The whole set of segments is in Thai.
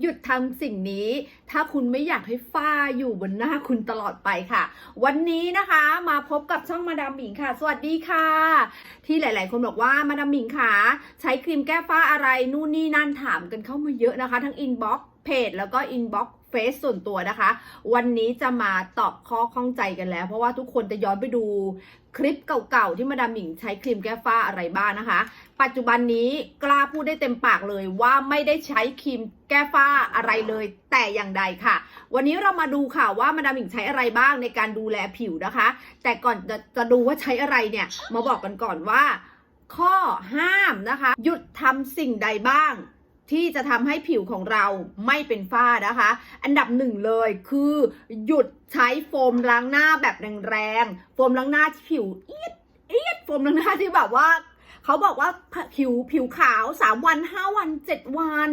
หยุดทำสิ่งนี้ ถ้าคุณไม่อยากให้ฝ้าอยู่บนหน้าคุณตลอดไปค่ะ วันนี้นะคะมาพบกับช่องมาดามหมิงค่ะ สวัสดีค่ะ ที่หลาย ๆ คนบอกว่ามาดามหมิงค่ะ ใช้ครีมแก้ฝ้าอะไรนู่นนี่นั่นถามกันเข้ามาเยอะนะคะ ทั้งอินบ็อกซ์เพจแล้วก็อินบ็อกซ์ เฟซส่วนตัวนะคะ วันนี้จะมาตอบข้อข้องใจกันแล้ว เพราะว่าทุกคนจะย้อนไปดูคลิปเก่าๆ ที่มาดามหมิงใช้ครีมแก้ฝ้าอะไรบ้างนะคะ ปัจจุบันนี้กล้าพูดได้เต็มปากเลยว่าไม่ได้ใช้ครีมแก้ฝ้าอะไรเลย แต่อย่างใดค่ะ วันนี้เรามาดูค่ะว่ามาดามหมิงใช้อะไรบ้างในการดูแลผิวนะคะ แต่ก่อนจะจะดูว่าใช้อะไรเนี่ยมาบอกกันก่อนว่า ข้อห้ามนะคะ หยุดทำสิ่งใดบ้าง ที่จะทำให้ผิวของเราไม่เป็นฝ้านะคะ อันดับหนึ่งเลยคือหยุดใช้โฟมล้างหน้าแบบแรงๆ โฟมล้างหน้าที่ผิวเอียดเอียดโฟมล้างหน้าที่แบบว่าเขาบอกว่าผิวผิวขาว 3 วัน 5 วัน 7 วัน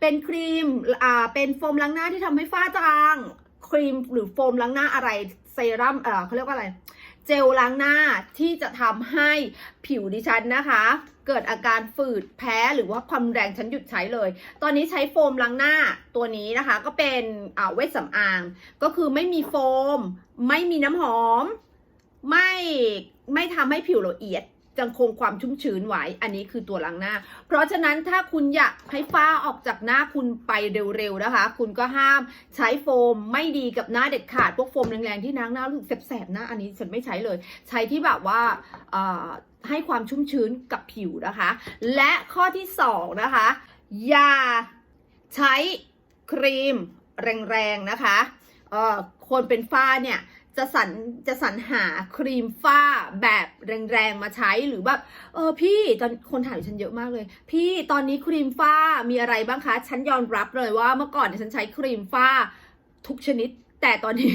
เป็นครีมอ่าเป็นโฟมล้างหน้าที่ทำให้ฝ้าจาง ครีมหรือโฟมล้างหน้าอะไรเซรั่มเออเขาเรียกว่าอะไร เจลล้างหน้าที่จะทำให้ผิวดิฉันนะคะ เกิดอาการฝืดแพ้หรือว่าความแรงฉันหยุดใช้เลย ตอนนี้ใช้โฟมล้างหน้าตัวนี้นะคะ ก็เป็นอ่าเวชสำอาง ก็คือไม่มีโฟม ไม่มีน้ำหอม ไม่ไม่ทำให้ผิวเราเอียด จังคงความชุ่มชื้นไว้ อันนี้คือตัวล้างหน้า เพราะฉะนั้นถ้าคุณอยากให้ฝ้าออกจากหน้าคุณไปเร็วๆนะคะ คุณก็ห้ามใช้โฟมไม่ดีกับหน้าเด็ดขาด พวกโฟมแรงๆที่น้างหน้ารู้สึกแสบๆหน้าอันนี้ฉันไม่ใช้เลย ใช้ที่แบบว่าให้ความชุ่มชื้นกับผิวนะคะ และข้อที่สองนะคะ อย่าใช้ครีมแรงๆนะคะคนเป็นฝ้าเนี่ย จะสรรจะสรรหาครีมฝ้าแบบแรงๆมาใช้หรือแบบเออพี่ตอนคนถามฉันเยอะมากเลย พี่ตอนนี้ครีมฝ้ามีอะไรบ้างคะ ฉันยอมรับเลยว่าเมื่อก่อนฉันใช้ครีมฝ้าทุกชนิด แต่ตอนนี้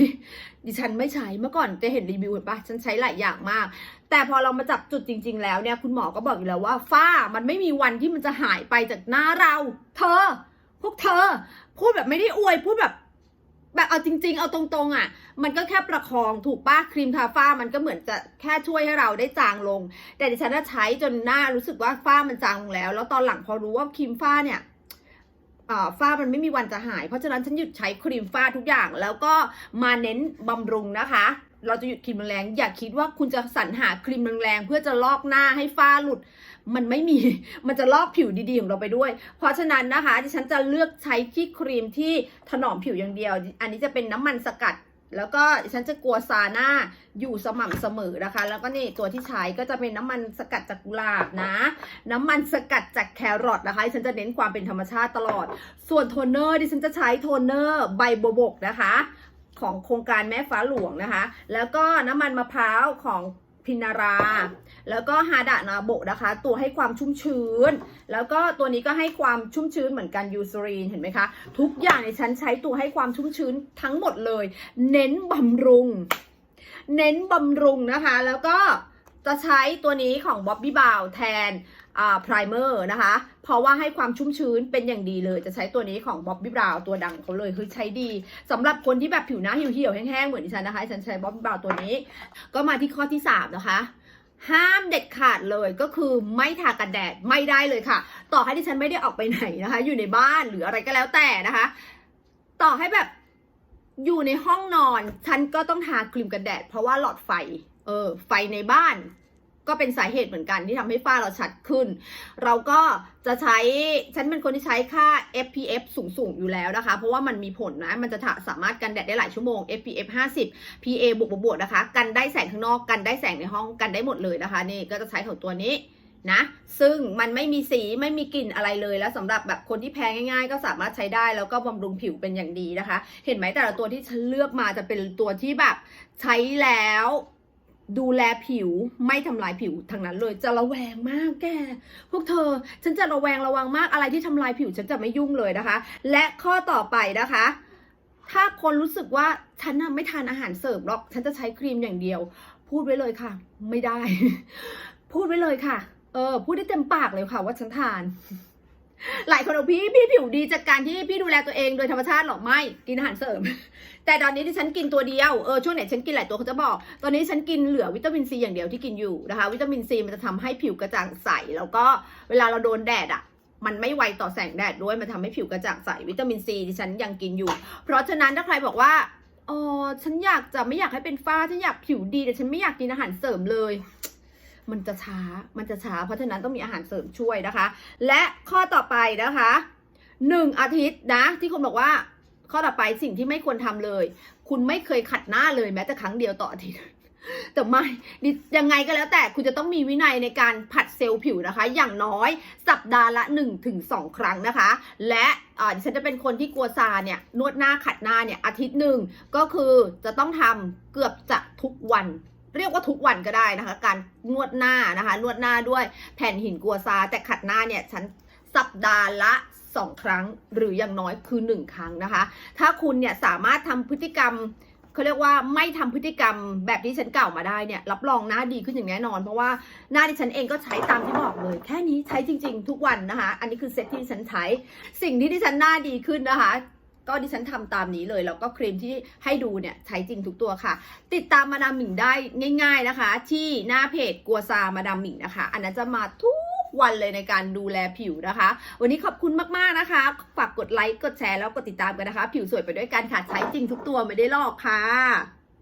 ดิฉันไม่ใช้เมื่อก่อนจะเห็นรีวิวเห็นปะฉันใช้หลายอย่างมาก แต่พอเรามาจับจุดจริง ๆ แล้วเนี่ยคุณหมอก็บอกอยู่แล้วว่าฝ้ามันไม่มีวันที่มันจะหายไปจากหน้าเรา เธอ พวกเธอ พูดแบบไม่ได้อวยพูดแบบ แบบเอาจริง ๆ เอาตรงๆอะ มันก็แค่ประคองถูกป้าครีมทาฝ้ามันก็เหมือนจะแค่ช่วยให้เราได้จางลง แต่ดิฉันน่ะใช้จนหน้ารู้สึกว่าฝ้ามันจางลงแล้ว แล้วตอนหลังพอรู้ว่าครีมฝ้าเนี่ย ฝ้ามันไม่มีวันจะหาย เพราะฉะนั้นฉันหยุดใช้ครีมฝ้าทุกอย่าง แล้วก็มาเน้นบำรุงนะคะ เราจะหยุดครีมแรงอย่าคิดว่าคุณจะสรรหาครีมแรงๆเพื่อจะลอกหน้าให้ฝ้าหลุด มันไม่มี มันจะลอกผิวดีๆของเราไปด้วย เพราะฉะนั้นนะคะดิฉันจะเลือกใช้ที่ครีมที่ถนอมผิวอย่างเดียว อันนี้จะเป็นน้ำมันสกัด แล้วก็ฉันจะกลัวซาน่าอยู่สม่ำเสมอนะคะ แล้วก็นี่ตัวที่ใช้ก็จะเป็นน้ำมันสกัดจากกุหลาบนะ น้ำมันสกัดจากแครอทนะคะฉันจะเน้นความเป็นธรรมชาติตลอด ส่วนโทนเนอร์ดิฉันจะใช้โทนเนอร์ใบโบบกนะคะ ของโครงการแม่ฟ้าหลวงนะคะ แล้วก็น้ำมันมะพร้าวของ พินารา แล้วก็ฮาดะนาโบนะคะ ตัวให้ความชุ่มชื้น แล้วก็ตัวนี้ก็ให้ความชุ่มชื้นเหมือนกันยูซรีนเห็นไหมคะ ทุกอย่างในฉันใช้ตัวให้ความชุ่มชื้นทั้งหมดเลย เน้นบำรุง เน้นบำรุงนะคะ แล้วก็ จะใช้ตัวนี้ของบ๊อบบี้บาวแทนอ่าไพรเมอร์นะคะ เพราะว่าให้ความชุ่มชื้นเป็นอย่างดีเลย จะใช้ตัวนี้ของบ๊อบบี้บาวตัวดังเขาเลยคือใช้ดีสำหรับคนที่แบบผิวหน้าเหี่ยวๆแห้งๆเหมือนดิฉันนะคะฉันใช้บ๊อบบี้บาวตัวนี้ ก็มาที่ข้อที่สามนะคะห้ามเด็ดขาดเลยก็คือไม่ทากันแดดไม่ได้เลยค่ะ ต่อให้ที่ฉันไม่ได้ออกไปไหนนะคะ อยู่ในบ้านหรืออะไรก็แล้วแต่นะคะ ต่อให้แบบอยู่ในห้องนอน ฉันก็ต้องทาครีมกันแดด เพราะว่าหลอดไฟ เออไฟในบ้านก็เป็นสาเหตุเหมือนกันที่ทำให้ฝ้าเราชัดขึ้น เราก็จะใช้ ฉันเป็นคนที่ใช้ค่า SPF สูงๆ อยู่แล้วนะคะ เพราะว่ามันมีผลนะ มันจะสามารถกันแดดได้หลายชั่วโมง SPF 50 PA บวกบวกนะคะ กันได้แสงข้างนอก กันได้แสงในห้อง กันได้หมดเลยนะคะ นี่ก็จะใช้ของตัวนี้นะ ซึ่งมันไม่มีสีไม่มีกลิ่นอะไรเลย แล้วสำหรับแบบคนที่แพ้ง่าย ๆ ก็สามารถใช้ได้แล้วก็บำรุงผิวเป็นอย่างดีนะคะ เห็นไหมแต่ละตัวที่ฉันเลือกมาจะเป็นตัวที่แบบใช้แล้ว ดูแลผิวไม่ทำลายผิวทั้งนั้นเลยจะระแวงมากแก พวกเธอ ฉันจะระแวงระวังมากอะไรที่ทำลายผิวฉันจะไม่ยุ่งเลยนะคะ และข้อต่อไปนะคะ ถ้าคนรู้สึกว่าฉันน่ะไม่ทานอาหารเสริมหรอก ฉันจะใช้ครีมอย่างเดียว พูดไว้เลยค่ะ ไม่ได้ พูดไว้เลยค่ะ เออ พูดได้เต็มปากเลยค่ะว่าฉันทาน หลายคนบอกพี่พี่ผิวดีจากการที่พี่ดูแลตัวเองโดยธรรมชาติหรอไม่กินอาหารเสริม แต่ตอนนี้ที่ฉันกินตัวเดียวเออช่วงไหนฉันกินหลายตัวเขาจะบอก ตอนนี้ฉันกินเหลือวิตามินซีอย่างเดียวที่กินอยู่นะคะ วิตามินซีมันจะทำให้ผิวกระจ่างใส แล้วก็เวลาเราโดนแดดอะมันไม่ไวต่อแสงแดดด้วยมันทำให้ผิวกระจ่างใสวิตามินซีดิฉันยังกินอยู่ เพราะฉะนั้นถ้าใครบอกว่าอ๋อฉันอยากจะไม่อยากให้เป็นฝ้าฉันอยากผิวดีแต่ฉันไม่อยากกินอาหารเสริมเลย มันจะช้า มันจะช้า เพราะฉะนั้นต้องมีอาหารเสริมช่วยนะคะ และข้อต่อไปนะคะหนึ่งอาทิตย์นะ ที่คุณบอกว่า ข้อต่อไปสิ่งที่ไม่ควรทำเลย คุณไม่เคยขัดหน้าเลยแม้แต่ครั้งเดียวต่ออาทิตย์แต่ไม่ดิยังไงก็แล้วแต่คุณจะต้องมีวินัยในการผัดเซลล์ผิวนะคะ อย่างน้อยสัปดาห์ละ 1-2 ครั้งนะคะ และอ่าดิฉันจะเป็นคนที่กลัวซาเนี่ยนวดหน้าขัดหน้าเนี่ยอาทิตย์หนึ่งก็คือจะต้องทำเกือบจะทุกวัน เรียกว่าทุกวันก็ได้นะคะ การนวดหน้านะคะ นวดหน้าด้วยแผ่นหินกัวซา แต่ขัดหน้าเนี่ยฉันสัปดาห์ละสองครั้งหรืออย่างน้อยคือหนึ่งครั้งนะคะ ถ้าคุณเนี่ยสามารถทำพฤติกรรมเขาเรียกว่าไม่ทำพฤติกรรมแบบที่ฉันกล่าวมาได้เนี่ยรับรองหน้าดีขึ้นอย่างแน่นอน เพราะว่าหน้าที่ฉันเองก็ใช้ตามที่บอกเลย แค่นี้ใช้จริง ๆ ทุกวันนะคะ อันนี้คือเซตที่ฉันใช้ สิ่งที่ดิฉันหน้าดีขึ้นนะคะ ก็ดิฉันทำตามนี้เลยแล้วก็ครีมที่ให้ดูเนี่ยใช้จริงทุกตัวค่ะ ติดตามมาดามหมิงได้ง่าย ๆนะคะ ที่หน้าเพจกัวซามาดามหมิงนะคะ อันนั้นจะมาทุกวันเลยในการดูแลผิวนะคะ วันนี้ขอบคุณมากๆนะคะ ฝากกดไลค์ กดแชร์แล้วกดติดตามกันนะคะ ผิวสวยไปด้วยกันค่ะ ใช้จริงทุกตัวไม่ได้ลอกค่ะ